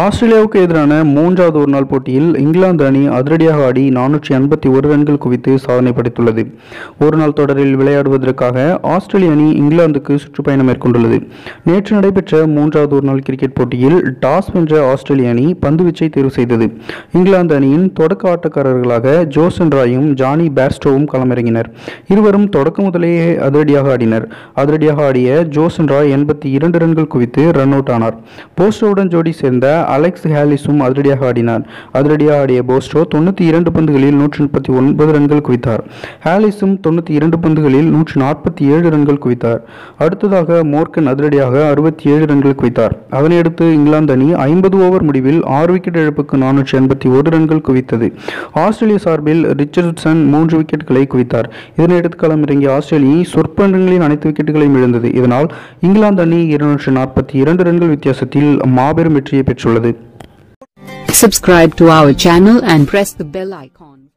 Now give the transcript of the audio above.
ஆஸ்திரேலியாவுக்கு எதிரான மூன்றாவது ஒருநாள் போட்டியில் இங்கிலாந்து அணி அதிரடியாக ஆடி நானூற்றி எண்பத்தி ஒரு ரன்கள் குவித்து சாதனை படைத்துள்ளது. ஒருநாள் தொடரில் விளையாடுவதற்காக ஆஸ்திரேலிய அணி இங்கிலாந்துக்கு சுற்றுப்பயணம் மேற்கொண்டுள்ளது. நேற்று நடைபெற்ற மூன்றாவது ஒருநாள் கிரிக்கெட் போட்டியில் டாஸ் வென்ற ஆஸ்திரேலிய அணி பந்துவீச்சை தேர்வு செய்தது. இங்கிலாந்து அணியின் தொடக்க ஆட்டக்காரர்களாக ஜோசன் ராயும் ஜானி பேர்ஸ்டோவும் களமிறங்கினர். இருவரும் தொடக்க முதலேயே அதிரடியாக ஆடினர். அதிரடியாக ஆடிய ஜோசன் ராய் எண்பத்தி இரண்டு ரன்கள் குவித்து ரன் அவுட் ஆனார். போஸ்டோவுடன் ஜோடி சேர்ந்த அலெக்ஸ் ஹேலிஸும் அதிரடியாக ஆடினார். அதிரடியாக ஆடிய போஸ்டோ தொண்ணூற்றி இரண்டு பந்துகளில் நூற்றி முப்பத்தி ஒன்பது ரன்கள் குவித்தார். ஹேலிஸும் தொண்ணூற்றி இரண்டு பந்துகளில் நூற்றி நாற்பத்தி ஏழு ரன்கள் குவித்தார். அடுத்ததாக மோர்கன் அதிரடியாக அறுபத்தி ஏழு ரன்கள் குவித்தார். அதனையடுத்து இங்கிலாந்து அணி ஐம்பது ஓவர் முடிவில் ஆறு விக்கெட் இழப்புக்கு நானூற்றி எண்பத்தி ஒரு ரன்கள் குவித்தது. ஆஸ்திரேலிய சார்பில் ரிச்சர்ட்சன் மூன்று விக்கெட்டுகளை குவித்தார். இதனையடுத்து களமிறங்கிய இறங்கிய அணி சொற்ப ரன்களின் அனைத்து விக்கெட்டுகளையும் இழந்தது. இதனால் இங்கிலாந்து அணி இருநூற்றி நாற்பத்தி இரண்டு ரன்கள் வித்தியாசத்தில் மாபெரும் வெற்றியை பெற்றுள்ளது. Subscribe to our channel and press the bell icon.